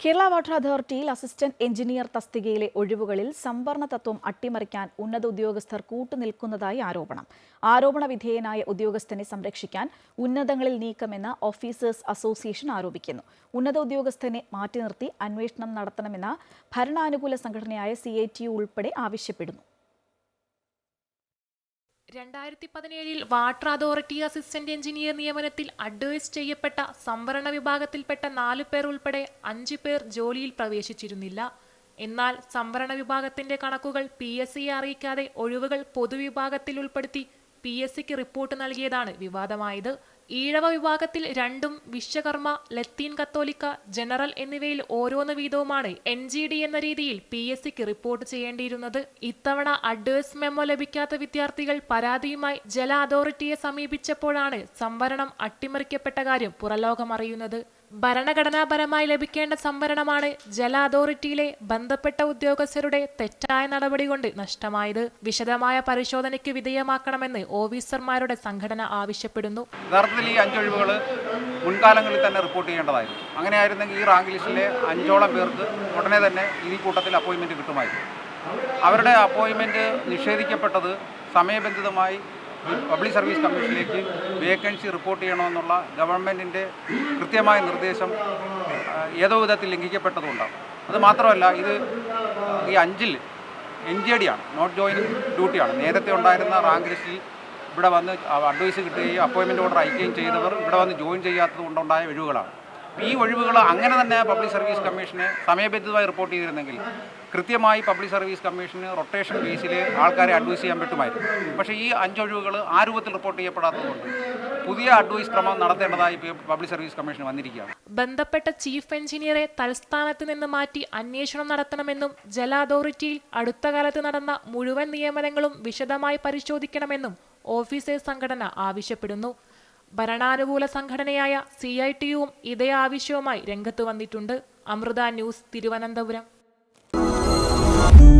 Kerala water അതോറിറ്റിയിൽ assistant engineer തസ്തികയിലെ ഒഴിവുകളിൽ സംവരണ തത്വം അട്ടിമറിക്കാൻ ഉന്നത ഉദ്യോഗസ്ഥർ കൂട്ടുനിൽക്കുന്നതായി ആരോപണം. ആരോപണ വിധേയനായ ഉദ്യോഗസ്ഥനെ സംരക്ഷിക്കാൻ ഉന്നതങ്ങളിൽ നീക്കമെന്ന് ഓഫീസേഴ്സ് അസോസിയേഷൻ ആരോപിക്കുന്നു. ഉന്നത ഉദ്യോഗസ്ഥനെ മാറ്റി നിർത്തി അന്വേഷണം നടത്തണമെന്ന ഭരണാനുകൂല സംഘടനയായ സി ഉൾപ്പെടെ ആവശ്യപ്പെടുന്നു. രണ്ടായിരത്തി പതിനേഴിൽ വാട്ടർ അതോറിറ്റി അസിസ്റ്റന്റ് എഞ്ചിനീയർ നിയമനത്തിൽ അഡ്വൈസ് ചെയ്യപ്പെട്ട സംവരണ വിഭാഗത്തിൽപ്പെട്ട നാലു പേർ ഉൾപ്പെടെ അഞ്ചു പേർ ജോലിയിൽ പ്രവേശിച്ചിരുന്നില്ല. എന്നാൽ സംവരണ വിഭാഗത്തിന്റെ കണക്കുകൾ പി എസ് സിയെ അറിയിക്കാതെ ഒഴിവുകൾ പൊതുവിഭാഗത്തിൽ ഉൾപ്പെടുത്തി പി എസ് സിക്ക് റിപ്പോർട്ട് നൽകിയതാണ് വിവാദമായത്. ഈഴവ വിഭാഗത്തിൽ രണ്ടും വിശ്വകർമ്മ ലത്തീൻ കത്തോലിക്ക ജനറൽ എന്നിവയിൽ ഓരോന്ന് വീതവുമാണ് എൻ ജി ഡി എന്ന രീതിയിൽ പി എസ് സിക്ക് റിപ്പോർട്ട് ചെയ്യേണ്ടിയിരുന്നത്. ഇത്തവണ അഡ്വേഴ്സ് മെമ്മോ ലഭിക്കാത്ത വിദ്യാർത്ഥികൾ പരാതിയുമായി ജല അതോറിറ്റിയെ സമീപിച്ചപ്പോഴാണ് സംവരണം അട്ടിമറിക്കപ്പെട്ട കാര്യം പുറലോകം അറിയുന്നത്. ഭരണഘടനാപരമായി ലഭിക്കേണ്ട സംവരണമാണ് ജല അതോറിറ്റിയിലെ ബന്ധപ്പെട്ട ഉദ്യോഗസ്ഥരുടെ തെറ്റായ നടപടി കൊണ്ട് നഷ്ടമായത്. വിശദമായ പരിശോധനയ്ക്ക് വിധേയമാക്കണമെന്ന് ഓഫീസർമാരുടെ സംഘടന ആവശ്യപ്പെടുന്നു. ഈ അഞ്ചൊഴിവുകൾ മുൻകാലങ്ങളിൽ തന്നെ റിപ്പോർട്ട് ചെയ്യേണ്ടതായിരുന്നു. അങ്ങനെയായിരുന്നെങ്കിൽ ഈ റാങ്ക് ലിസ്റ്റിലെ അഞ്ചോളം പേർക്ക് ഉടനെ തന്നെ ഈ കൂട്ടത്തിൽ അപ്പോയിൻമെന്റ് കിട്ടുമായിരുന്നു. അവരുടെ അപ്പോയിൻമെന്റ് നിഷേധിക്കപ്പെട്ടത് സമയബന്ധിതമായി പബ്ലിക് സർവീസ് കമ്മീഷനിലേക്ക് വേക്കൻസി റിപ്പോർട്ട് ചെയ്യണമെന്നുള്ള ഗവൺമെന്റിന്റെ കൃത്യമായ നിർദ്ദേശം ഏതോ വിധത്തിൽ ലംഘിക്കപ്പെട്ടതുകൊണ്ടാണ്. അത് മാത്രമല്ല ഇത് ഈ അഞ്ചിൽ എൻ ജി ഡി ആണ് നോട്ട് ജോയിനിങ് ഡ്യൂട്ടിയാണ്. നേരത്തെ ഉണ്ടായിരുന്ന റാങ്ക് ലിസ്റ്റിൽ ഇവിടെ വന്ന് അഡ്വൈസ് കിട്ടുകയും അപ്പോയിൻമെന്റ് ഓർഡർ അയക്കുകയും ചെയ്തവർ ഇവിടെ വന്ന് ജോയിൻ ചെയ്യാത്തത് കൊണ്ടുണ്ടായ ഒഴിവുകളാണ് ഈ ഒഴിവുകൾ അങ്ങനെ തന്നെ പബ്ലിക് സർവീസ് കമ്മീഷനെ സമയബന്ധിതമായി റിപ്പോർട്ട് ചെയ്തിരുന്നെങ്കിൽ കൃത്യമായി പബ്ലിക് സർവീസ് കമ്മീഷന് റൊട്ടേഷൻ ബേസിൽ ആൾക്കാരെ അഡ്വൈസ് ചെയ്യാൻ പറ്റുമായിരുന്നു. പക്ഷേ ഈ അഞ്ചൊഴിവുകൾ ആ രൂപത്തിൽ റിപ്പോർട്ട് ചെയ്യപ്പെടാത്തതുകൊണ്ട് പുതിയ അഡ്വൈസ് ക്രമം നടത്തേണ്ടതായി പബ്ലിക് സർവീസ് കമ്മീഷൻ വന്നിരിക്കുകയാണ്. ബന്ധപ്പെട്ട ചീഫ് എഞ്ചിനീയറെ തൽസ്ഥാനത്ത് നിന്ന് മാറ്റി അന്വേഷണം നടത്തണമെന്നും ജല അതോറിറ്റിയിൽ അടുത്ത കാലത്ത് നടന്ന മുഴുവൻ നിയമനങ്ങളും വിശദമായി പരിശോധിക്കണമെന്നും ഓഫീസേഴ്സ് സംഘടന ആവശ്യപ്പെടുന്നു. ഭരണാനുകൂല സംഘടനയായ സി ഐ ടിയുവും ഇതേ ആവശ്യവുമായി രംഗത്ത് വന്നിട്ടുണ്ട്. അമൃത ന്യൂസ് തിരുവനന്തപുരം. Bye.